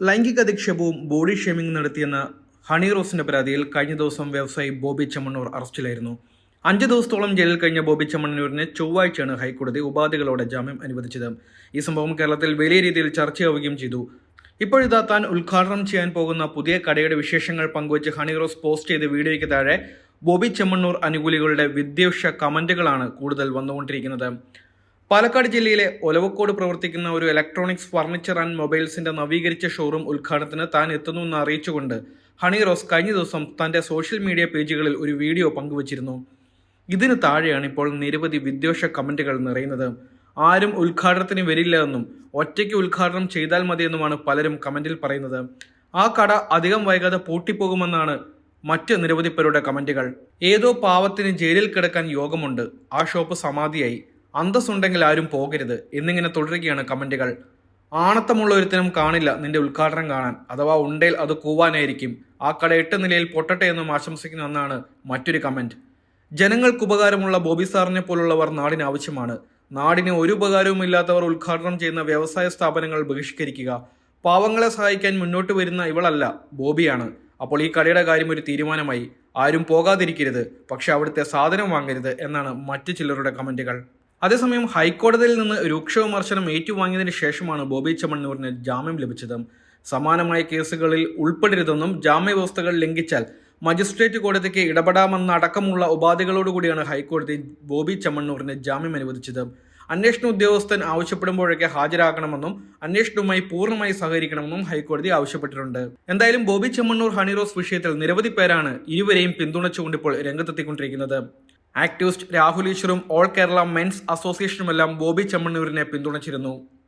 ലൈംഗിക അധിക്ഷേപവും body shaming നടത്തിയെന്ന ഹണി റോസിന്റെ പരാതിയിൽ കഴിഞ്ഞ ദിവസം വ്യവസായി ബോബി ചെമ്മണ്ണൂർ അറസ്റ്റിലായിരുന്നു. അഞ്ച് ദിവസത്തോളം ജയിലിൽ കഴിഞ്ഞ ബോബി ചെമ്മണ്ണൂരിന് ചൊവ്വാഴ്ചയാണ് ഹൈക്കോടതി ഉപാധികളോടെ ജാമ്യം അനുവദിച്ചത്. ഈ സംഭവം കേരളത്തിൽ വലിയ രീതിയിൽ ചർച്ചയാവുകയും ചെയ്തു. ഇപ്പോഴിതാ താൻ ഉദ്ഘാടനം ചെയ്യാൻ പോകുന്ന പുതിയ കടയുടെ വിശേഷങ്ങൾ പങ്കുവച്ച് ഹണി റോസ് പോസ്റ്റ് ചെയ്ത വീഡിയോയ്ക്ക് താഴെ ബോബി ചെമ്മണ്ണൂർ അനുകൂലികളുടെ വിദ്വേഷ കമന്റുകളാണ് കൂടുതൽ വന്നുകൊണ്ടിരിക്കുന്നത്. പാലക്കാട് ജില്ലയിലെ ഒലവക്കോട് പ്രവർത്തിക്കുന്ന ഒരു ഇലക്ട്രോണിക്സ് ഫർണിച്ചർ ആൻഡ് മൊബൈൽസിന്റെ നവീകരിച്ച ഷോറൂം ഉദ്ഘാടനത്തിന് താൻ എത്തുന്നുവെന്ന് അറിയിച്ചുകൊണ്ട് ഹണി റോസ് കഴിഞ്ഞ ദിവസം തന്റെ സോഷ്യൽ മീഡിയ പേജുകളിൽ ഒരു വീഡിയോ പങ്കുവച്ചിരുന്നു. ഇതിന് താഴെയാണ് ഇപ്പോൾ നിരവധി വിദ്വേഷ കമന്റുകൾ നിറയുന്നത്. ആരും ഉദ്ഘാടനത്തിന് വരില്ല എന്നും ഒറ്റയ്ക്ക് ഉദ്ഘാടനം ചെയ്താൽ മതിയെന്നുമാണ് പലരും കമന്റിൽ പറയുന്നത്. ആ കട അധികം വൈകാതെ പൂട്ടിപ്പോകുമെന്നാണ് മറ്റ് നിരവധി പേരുടെ കമന്റുകൾ. ഏതോ പാവത്തിന് ജയിലിൽ കിടക്കാൻ യോഗമുണ്ട്. ആ ഷോപ്പ് സമാധിയായി. അന്തസ്സുണ്ടെങ്കിൽ ആരും പോകരുത് എന്നിങ്ങനെ തുടരുകയാണ് കമന്റുകൾ. ആണത്തമുള്ള ഒരുത്തനും കാണില്ല നിന്റെ ഉദ്ഘാടനം കാണാൻ. അഥവാ ഉണ്ടേൽ അത് കൂവാനായിരിക്കും. ആ കട എട്ട് നിലയിൽ പൊട്ടട്ടെ എന്നും ആശംസിക്കുന്ന ഒന്നാണ് മറ്റൊരു കമന്റ്. ജനങ്ങൾക്ക് ഉപകാരമുള്ള ബോബി സാറിനെ പോലുള്ളവർ നാടിന് ആവശ്യമാണ്. നാടിന് ഒരു ഉപകാരവും ഇല്ലാത്തവർ ഉദ്ഘാടനം ചെയ്യുന്ന വ്യവസായ സ്ഥാപനങ്ങൾ ബഹിഷ്കരിക്കുക. പാവങ്ങളെ സഹായിക്കാൻ മുന്നോട്ട് വരുന്ന ഇവളല്ല ബോബിയാണ്. അപ്പോൾ ഈ കടയുടെ കാര്യം ഒരു തീരുമാനമായി. ആരും പോകാതിരിക്കരുത്. പക്ഷെ അവിടുത്തെ സാധനം വാങ്ങരുത് എന്നാണ് മറ്റു ചിലരുടെ കമന്റുകൾ. അതേസമയം ഹൈക്കോടതിയിൽ നിന്ന് രൂക്ഷ വിമർശനം ഏറ്റുവാങ്ങിയതിനു ശേഷമാണ് ബോബി ചെമ്മണ്ണൂരിന് ജാമ്യം ലഭിച്ചത്. സമാനമായ കേസുകളിൽ ഉൾപ്പെടരുതെന്നും ജാമ്യവ്യവസ്ഥകൾ ലംഘിച്ചാൽ മജിസ്ട്രേറ്റ് കോടതിക്ക് ഇടപെടാമെന്ന അടക്കമുള്ള ഉപാധികളോടുകൂടിയാണ് ഹൈക്കോടതി ബോബി ചെമ്മണ്ണൂരിന് ജാമ്യം അനുവദിച്ചത്. അന്വേഷണ ഉദ്യോഗസ്ഥൻ ആവശ്യപ്പെടുമ്പോഴൊക്കെ ഹാജരാകണമെന്നും അന്വേഷണവുമായി പൂർണമായി സഹകരിക്കണമെന്നും ഹൈക്കോടതി ആവശ്യപ്പെട്ടിട്ടുണ്ട്. എന്തായാലും ബോബി ചെമ്മണ്ണൂർ ഹണിറോസ് വിഷയത്തിൽ നിരവധി പേരാണ് ഇരുവരെയും പിന്തുണച്ചുകൊണ്ടിപ്പോൾ രംഗത്തെത്തിക്കൊണ്ടിരിക്കുന്നത്. ആക്ടിവിസ്റ്റ് രാഹുൽ ഈശ്വറും ഓൾ കേരള മെൻസ് അസോസിയേഷനുമെല്ലാം ബോബി ചെമ്മണ്ണൂരിനെ പിന്തുണച്ചിരുന്നു.